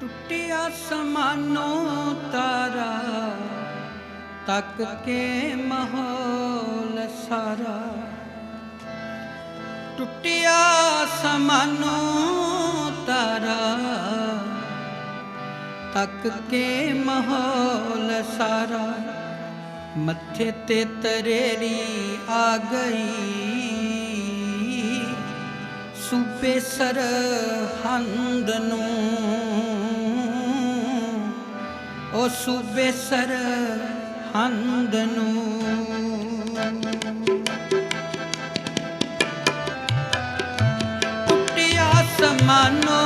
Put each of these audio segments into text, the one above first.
ਟੁੱਟਿਆ ਸਮਾਨੋ ਤਾਰਾ, ਤੱਕ ਕੇ ਮਾਹੌਲ ਸਾਰਾ। ਟੁੱਟਿਆ ਸਮਾਨੋ ਤਾਰਾ, ਤੱਕ ਕੇ ਮਾਹੌਲ ਸਾਰਾ। ਮੱਥੇ ਤੇ ਤਰੇਲੀ ਆ ਗਈ, ਸੂਬੇ ਸਰਹੰਦ ਨੂੰ ਉਹ ਸੂਬੇ ਸਰ ਹੰਦ ਨੂੰ। ਟੁੱਟਿਆ ਸਮਾਨੋ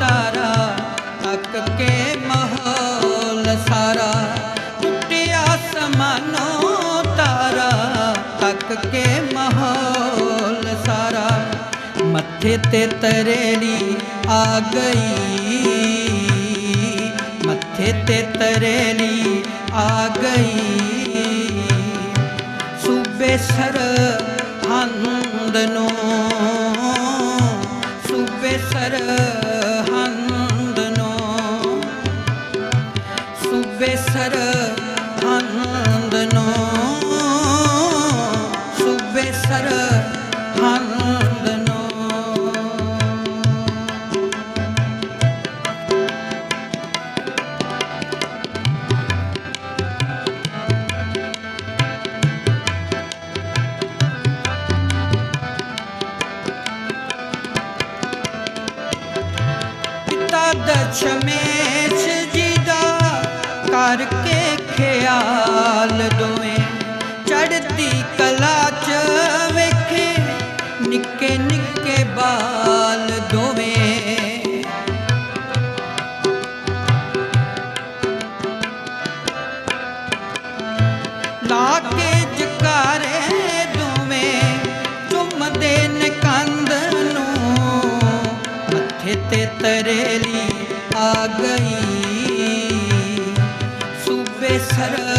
ਤਾਰਾ ਤੱਕ ਕੇ ਮਹੌਲ ਸਾਰਾ। ਟੁੱਟਿਆ ਸਮਾਨੋ ਤਾਰਾ ਤੱਕ ਕੇ ਮਹੌਲ ਸਾਰਾ। ਮੱਥੇ ਤੇ ਤਰੇਲੀ ਆ ਗਈ। ਮੱਥੇ ਤਰੇਲੀ ਆ ਗਈ। ਸੂਬੇ ਸਰਹੰਦ ਨੂੰ ਸੂਬੇ ਸਰਹੰਦ ਸ਼ਮੇਸ਼ ਜੀ ਦਾ ਕਰਕੇ ਖਿਆਲ ਦੋਵੇਂ। ਚੜਦੀ ਕਲਾ ਚ ਵੇਖੇ ਨਿੱਕੇ ਨਿੱਕੇ ਬਾਲ ਦੋਵੇਂ। ਲਾ ਕੇ ਜਕਾਰੇ ਦੋਵੇਂ, ਚੁੰਮਦੇ ਨੇ ਕੰਧ ਨੂੰ, ਮੱਥੇ ਤੇ ਤਰੇਲੀ ਗਈ। ਸੂਬੇ ਸਰ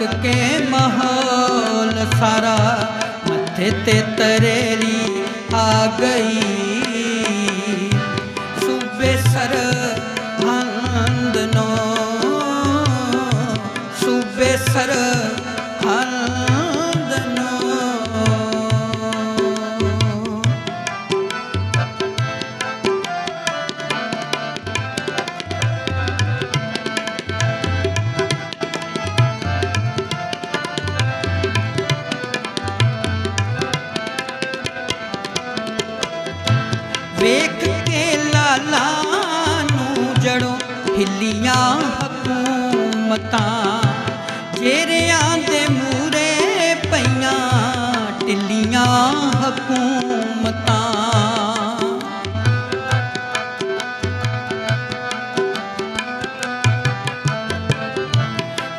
ਤੱਕ ਕੇ ਮਾਹੌਲ ਸਾਰਾ ਮੱਥੇ ਤੇ ਤਰੇਰੀ ਆ ਗਈ। ਹਿੱਲੀਆਂ ਹਕੂਮਤਾਂ, ਜੇਰਿਆਂ ਦੇ ਮੂਰੇ ਪਈਆਂ ਟਿੱਲੀਆਂ ਹਕੂਮਤਾਂ।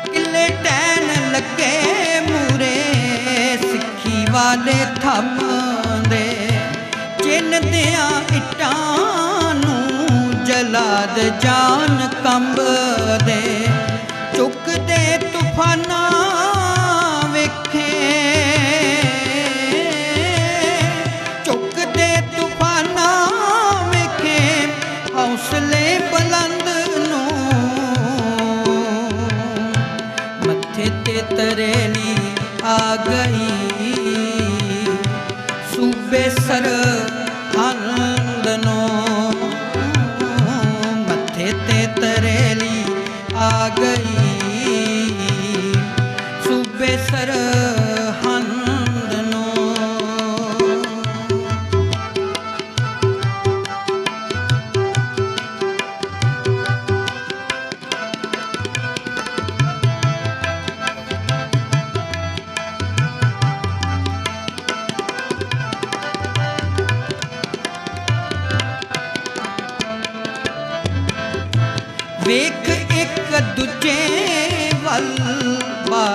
ਕਿਲੇ ਟੈਨ ਲੱਗੇ ਮੂਰੇ ਸਿੱਖੀ ਵਾਲੇ ਥੰਮ ਥੰਮਦੇ ਚਿੰਨਦਿਆਂ ਇੱਟਾਂ ਨੂੰ ਜਲਾਦ ਜਾਨ ਕੰਬਦੇ ਚੁੱਕਦੇ ਤੂਫਾਨ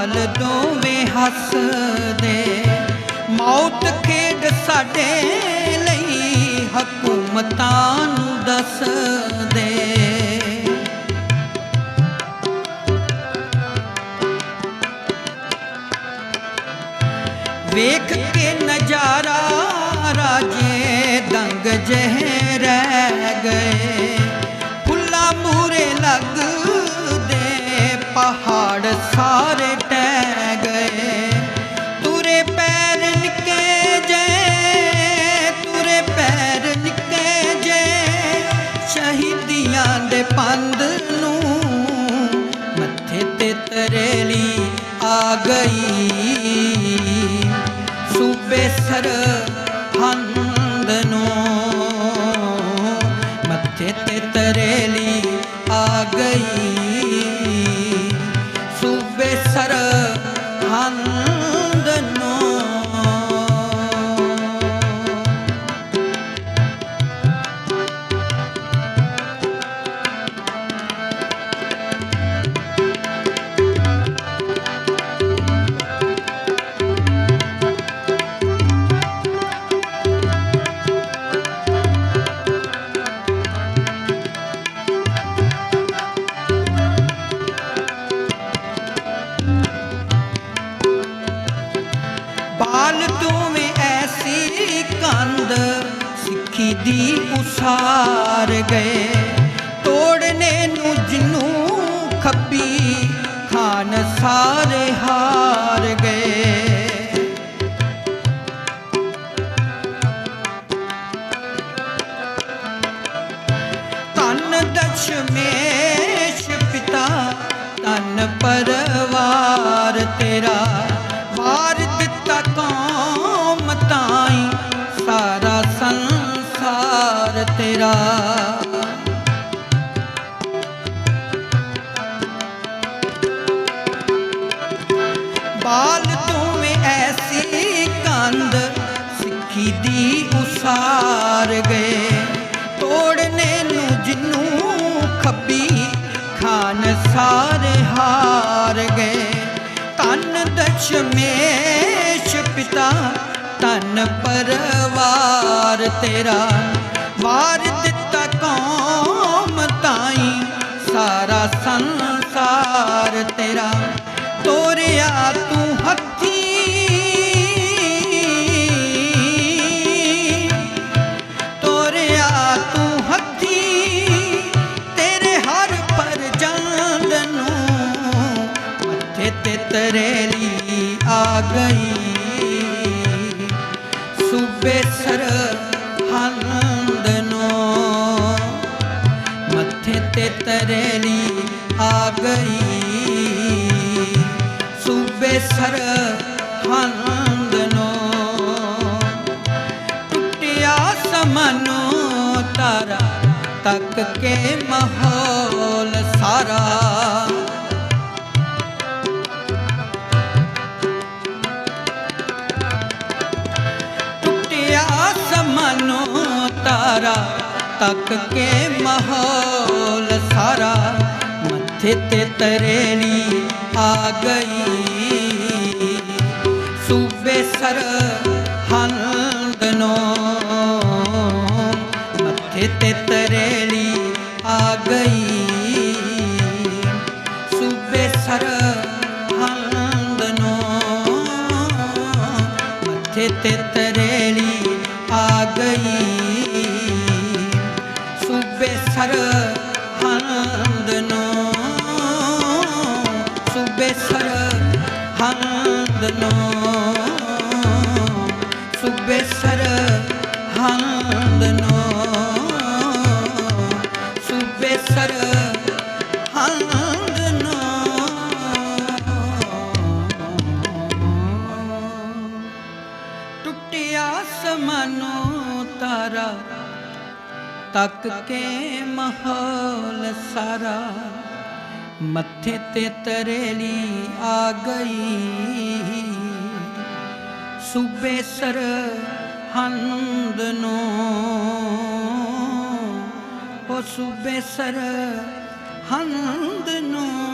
ਵੇਖ ਦੋਵੇਂ ਹੱਸਦੇ। ਮੌਤ ਖੇਡ ਸਾਡੇ ਲਈ ਹਕੂਮਤਾਂ ਨੂੰ ਦੱਸਦੇ। ਵੇਖ ਕੇ ਨਜ਼ਾਰਾ ਰਾਜੇ ਦੰਗ ਜਹ ਸ਼ਹੀਦੀਆਂ ਦੇ ਪੰਦ ਨੂੰ ਮੱਥੇ ਤੇ ਤਰੇਲੀ ਆ ਗਈ। ਸੂਬੇ ਸਰ ਸਿੱਖੀ ਦੀ ਉਸਾਰ ਗਏ। ਤੋੜਨੇ ਨੂੰ ਜਿਨੂੰ ਖੱਬੀ ਖਾਨ ਸਾਰੇ ਹਾਰ ਗਏ। ਤਨ ਬਾਲ ਦੋਵੇਂ ਐਸੀ ਕੰਧ ਸਿੱਖੀ ਦੀ ਉਸਾਰ ਗਏ। ਤੋੜਨੇ ਨੂੰ ਜਿੰਨੂੰ ਖੱਬੀ ਖਾਨ ਸਾਰੇ ਹਾਰ ਗਏ। ਤਨ ਦਸ਼ਮੇਸ਼ ਪਿਤਾ ਤਨ ਪਰਵਾਰ ਤੇਰਾ। ਵਾਰ ਦਿੱਤਾ ਕੌਮ ਤਾਈ, ਸਾਰਾ ਸੰਸਾਰ ਤੇਰਾ। ਤੋਰਿਆ ਤੂੰ ਹੱਥੀ। ਤੋਰਿਆ ਤੂੰ ਹੱਥੀ। ਤੇਰੇ ਹਰ ਪਰ ਜਾਂਦ ਨੂੰ ਮੱਥੇ ਤੇ ਤਰੇਲੀ ਆ ਗਈ। ਸੂਬੇ ਸਰ ਹੰਦ ਨੂੰ ਮੱਥੇ ਤੇ ਤਰੇਲੀ ਆ ਗਈ। ਸੂਬੇ ਸਰ ਹੰਦ ਟੁੱਟਿਆ ਸਮਨੋ ਤਾਰਾ ਤੱਕ ਕੇ ਮਾਹੌਲ ਸਾਰਾ। ਟੁੱਟਿਆ ਸਮਨੋ ਤਾਰਾ ਤੱਕ ਕੇ ਮਾਹੌਲ ਸਾਰਾ। ਮੱਥੇ ਤੇ ਤਰੇਲੀ ਆ ਗਈ। ਸੂਬੇ ਸਰ ਹੰਦ ਨੂੰ। ਮੱਥੇ ਤੇ ਤਰੇਲੀ ਆ ਗਈ। ਸੂਬੇ ਸਰ ਹੰਦ ਨੂੰ। ਮੱਥੇ ਤੇ ਤਰੇਲੀ ਆ ਗਈ। ਸੂਬੇ ਸਰ ਹੰਦ ਨੂੰ। ਸੂਬੇ ਸਰ ਹੰਦ ਨੂੰ। ਸਰ ਹੰਦ ਨੂੰ। ਟੁੱਟਿਆ ਸਮਨੋ ਤਾਰਾ, ਤੱਕ ਕੇ ਮਾਹੌਲ ਸਾਰਾ। ਮੱਥੇ ਤੇ ਤਰੇਲੀ ਆ ਗਈ। ਸੂਬੇ ਸਰ ਹੰਦ ਨੂੰ। ਉਹ ਸੁਬੇਸਰ ਹੰਦ ਨੂੰ।